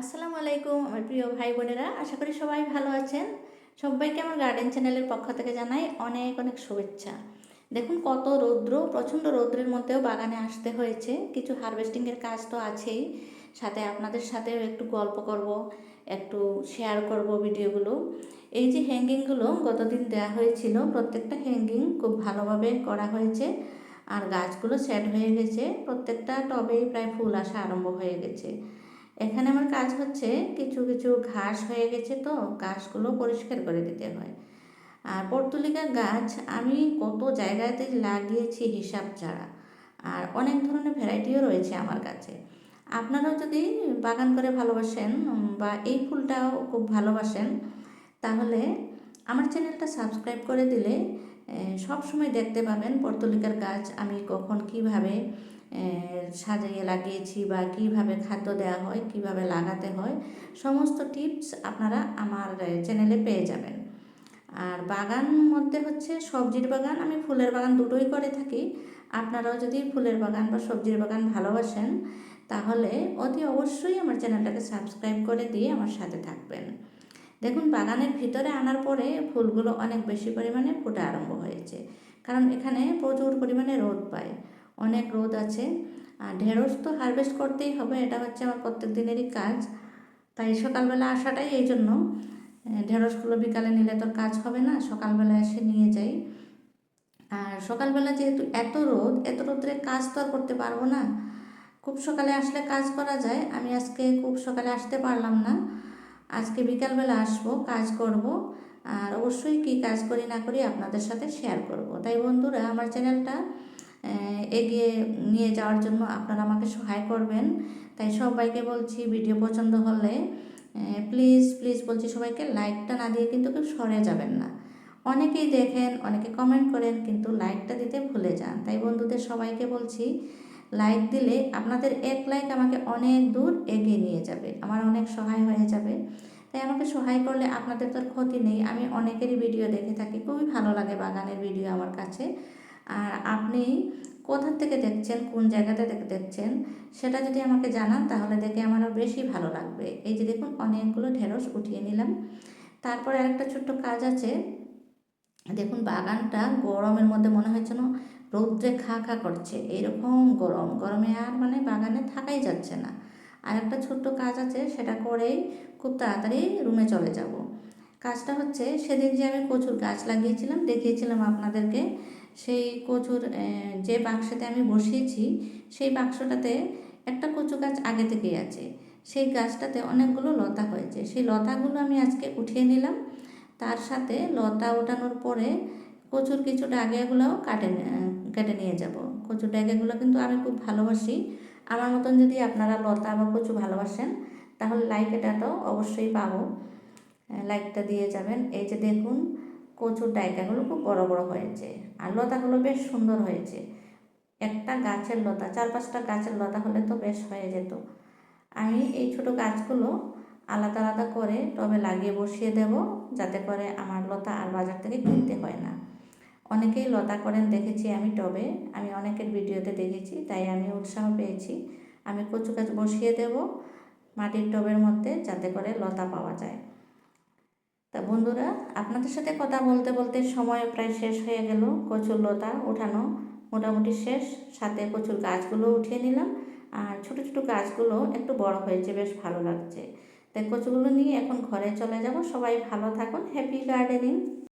আসসালামু আলাইকুম, আমার প্রিয় ভাই বোনেরা। আশা করি সবাই ভালো আছেন। সবাইকে আমার গার্ডেন চ্যানেলের পক্ষ থেকে জানাই অনেক অনেক শুভেচ্ছা। দেখুন কত রৌদ্র, প্রচণ্ড রৌদ্রের মধ্যেও বাগানে আসতে হয়েছে। কিছু হারভেস্টিংয়ের কাজ তো আছেই। সাথে আপনাদের সাথেও একটু গল্প করব, একটু শেয়ার করব ভিডিওগুলো এই যে হ্যাঙ্গিংগুলো গতদিন দেওয়া হয়েছিল, প্রত্যেকটা হ্যাঙ্গিং খুব ভালোভাবে করা হয়েছে। আর গাছগুলো সেট হয়ে গেছে। প্রত্যেকটা টবেই প্রায় ফুল আসা আরম্ভ হয়ে গেছে। এখানে আমার কাজ হচ্ছে কিছু কিছু ঘাস হয়ে গেছে তো, ঘাসগুলো পরিষ্কার করে দিতে হয়। আর পর্তুলিকা গাছ আমি কত জায়গাতে লাগিয়েছি হিসাব ছাড়া। আর অনেক ধরনের ভ্যারাইটিও রয়েছে আমার কাছে। আপনারাও যদি বাগান করে ভালোবাসেন বা এই ফুলটাও খুব ভালোবাসেন, তাহলে আমার চ্যানেলটা সাবস্ক্রাইব করে দিলে সব সময় দেখতে পাবেন পর্তলিকার গাছ আমি কখন কীভাবে সাজিয়ে লাগিয়েছি বা কীভাবে খাদ্য দেওয়া হয়, কীভাবে লাগাতে হয়, সমস্ত টিপস আপনারা আমার চ্যানেলে পেয়ে যাবেন। আর বাগান মধ্যে হচ্ছে সবজির বাগান, আমি ফুলের বাগান দুটোই করে থাকি। আপনারাও যদি ফুলের বাগান বা সবজির বাগান ভালোবাসেন, তাহলে অতি অবশ্যই আমার চ্যানেলটাকে সাবস্ক্রাইব করে দিয়ে আমার সাথে থাকবেন। দেখুন, বাগানের ভিতরে আনার পরে ফুলগুলো অনেক বেশি পরিমাণে ফুটে আরম্ভ হয়েছে। কারণ এখানে প্রচুর পরিমাণে রোদ পায়। অনেক রোদ আছে। আর ঢেঁড়স তো হারভেস্ট করতেই হবে, এটা হচ্ছে আমার প্রত্যেক দিনেরই কাজ। তাই সকালবেলা আসাটাই এই জন্য। ঢেঁড়সগুলো বিকালে নিলে তোর কাজ হবে না, সকালবেলা এসে নিয়ে যাই। আর সকালবেলা যেহেতু এত রোদ, এত রোদ্রে কাজ তো আর করতে পারব না। খুব সকালে আসলে কাজ করা যায়। আমি আজকে খুব সকালে আসতে পারলাম না। আজকে বিকালবেলা আসব, কাজ করব, আর অবশ্যই কি কাজ করি না করি আপনাদের সাথে শেয়ার করব। তাই বন্ধুরা, আমার চ্যানেলটা এগিয়ে নিয়ে যাওয়ার জন্য আপনারা আমাকে সহায় করবেন। তাই সবাইকে বলছি ভিডিও পছন্দ হলে প্লিজ প্লিজ বলছি সবাইকে লাইকটা না দিয়ে কিন্তু কেউ সরে যাবেন না। অনেকেই দেখেন, অনেকে কমেন্ট করেন, কিন্তু লাইকটা দিতে ভুলে যান। তাই বন্ধুদের সবাইকে বলছি লাইক দিলে আপনাদের এক লাইক আমাকে অনেক দূর এগিয়ে নিয়ে যাবে। আমার অনেক সহায় হয়ে যাবে। তাই আমাকে সহায় করলে আপনাদের তো ক্ষতি নেই। আমি অনেকেরই ভিডিও দেখে থাকি। খুবই ভালো লাগে বাগানের ভিডিও আমার কাছে। আর আপনি কোথা থেকে দেখছেন, কোন জায়গাতে দেখছেন, সেটা যদি আমাকে জানান, তাহলে দেখে আমারও বেশি ভালো লাগবে। এই যে দেখুন, অনেকগুলো ঢেঁড়স উঠিয়ে নিলাম। তারপরে আরেকটা ছোট্ট কাজ আছে। দেখুন, বাগানটা গরমের মধ্যে মনে হচ্ছে না রৌদ্রে খা খা করছে। এইরকম গরম। গরমে আর মানে বাগানে থাকাই যাচ্ছে না। আর একটা ছোট্ট কাজ আছে, সেটা করেই খুব তাড়াতাড়ি রুমে চলে যাব। কাজটা হচ্ছে, সেদিন যে আমি কচুর গাছ লাগিয়েছিলাম, দেখিয়েছিলাম আপনাদেরকে, সেই কচুর যে বাক্সতে আমি বসিয়েছি, সেই বাক্সটাতে একটা কচু গাছ আগে থেকেই আছে। সেই গাছটাতে অনেকগুলো লতা হয়েছে। সেই লতাগুলো আমি আজকে উঠিয়ে নিলাম। তার সাথে লতা ওঠানোর পরে কচুর কিছু ডাগেগুলোও কাটে কেটে নিয়ে যাব। কচুর ডাগেগুলো কিন্তু আমি খুব ভালোবাসি। আমার মতন যদি আপনারা লতা বা কচু ভালোবাসেন, তাহলে লাইক এটা তো অবশ্যই পাবো। লাইকটা দিয়ে যাবেন। এই যে দেখুন, কচুর ডাইকাগুলো খুব বড় বড় হয়েছে। আর লতাগুলো বেশ সুন্দর হয়েছে। একটা গাছের লতা, চার পাঁচটা গাছের লতা হলে তো বেশ হয়ে যেত। আমি এই ছোট গাছগুলো আলাদা আলাদা করে টবে লাগিয়ে বসিয়ে দেব, যাতে করে আমার লতা আর বাজার থেকে কিনতে হয় না। অনেকেই লতা করেন দেখেছি আমি টবে, আমি অনেকের ভিডিওতে দেখেছি, তাই আমি উৎসাহ পেয়েছি। আমি কচু গাছ বসিয়ে দেব মাটির টবের মধ্যে যাতে করে লতা পাওয়া যায়। তা বন্ধুরা, আপনাদের সাথে কথা বলতে বলতে সময় প্রায় শেষ হয়ে গেল। কচুর লতা উঠানো মোটামুটি শেষ। সাথে কচুর গাছগুলো উঠিয়ে নিলাম। আর ছোটো ছোটো গাছগুলো একটু বড় হয়েছে, বেশ ভালো লাগছে। তাই কচুগুলো নিয়ে এখন ঘরে চলে যাব। সবাই ভালো থাকুন। Happy gardening